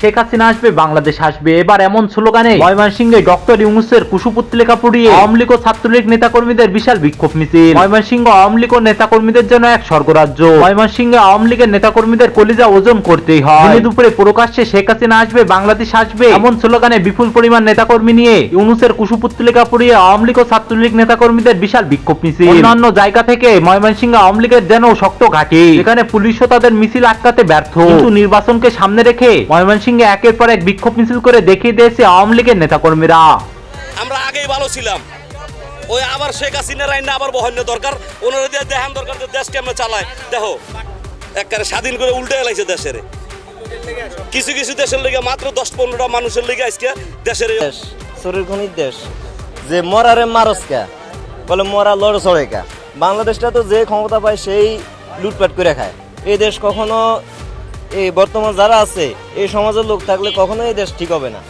শেখ হাসিনা আসবে, বাংলাদেশ আসবে। এবার এমন স্লোগানে ময়মনসিংহে ডক্টর ইউনুসের কুশপুত্রিকা পুড়িয়ে আওয়ামী লীগ ও ছাত্রলীগ নেতাকর্মীদের বিশাল বিক্ষোভ মিছিল। ময়মনসিংহ আওয়ামী লীগ ও নেতাকর্মীদের জন্য এক স্বর্গরাজ্য। ময়মনসিংহে আওয়ামী লীগের নেতাকর্মীদের কলিজা ওজন করতেই হয়। দুপুরে প্রকাশ্যে শেখ হাসিনা আসবে, বাংলাদেশ আসবে। এমন স্লোগানে বিপুল পরিমাণ নেতাকর্মী নিয়ে ইউনুসের কুশপুত্রিকা পুড়িয়ে আওয়ামী লীগ ও ছাত্রলীগ নেতাকর্মীদের বিশাল বিক্ষোভ মিছিল। অন্যান্য জায়গা থেকে ময়মনসিংহ আওয়ামী লীগের যেন শক্ত ঘাঁটি। এখানে পুলিশও তাদের মিছিল আটকাতে ব্যর্থ। কিন্তু নির্বাচনকে সামনে রেখে ময়মনসিংহে একের পর এক বিক্ষোভ মিছিল করে দেখিয়ে দিয়েছে আওয়ামী লীগের নেতাকর্মীরা। আমরা আগেই ভালো ছিলাম। ওই আবার শেখ হাসিনার আইন আবার বহন্য দরকার। ওনারা দিয়ে দেখান দরকার যে দেশকে আমরা চালাই দেখো একবারে স্বাধীন করে উল্টে এলাইছে দেশের। কিছু কিছু দেশের লেগে মাত্র দশ পনেরোটা মানুষের লেগে আজকে দেশের দেশ শরীর খনির দেশ যে মরারে মারস কা বলে মরা লড় চড়ে কা। বাংলাদেশটা তো যে ক্ষমতা পায় সেই লুটপাট করে খায়। এই দেশ কখনো এই বর্তমান যারা আছে এই সমাজের লোক থাকলে কখনোই এই দেশ ঠিক হবে না।